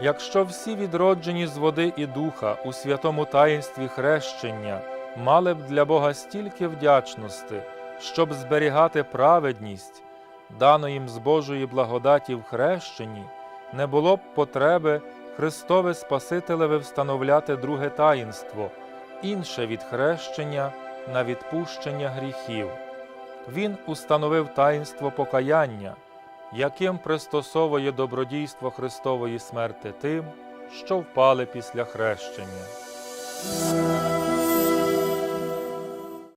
Якщо всі відроджені з води і духа у святому таїнстві хрещення мали б для Бога стільки вдячності щоб зберігати праведність, дану їм з Божої благодаті в хрещенні, не було б потреби Христове Спасителеве встановляти друге таїнство, інше від хрещення на відпущення гріхів. Він установив таїнство покаяння, яким пристосовує добродійство Христової смерти тим, що впали після хрещення.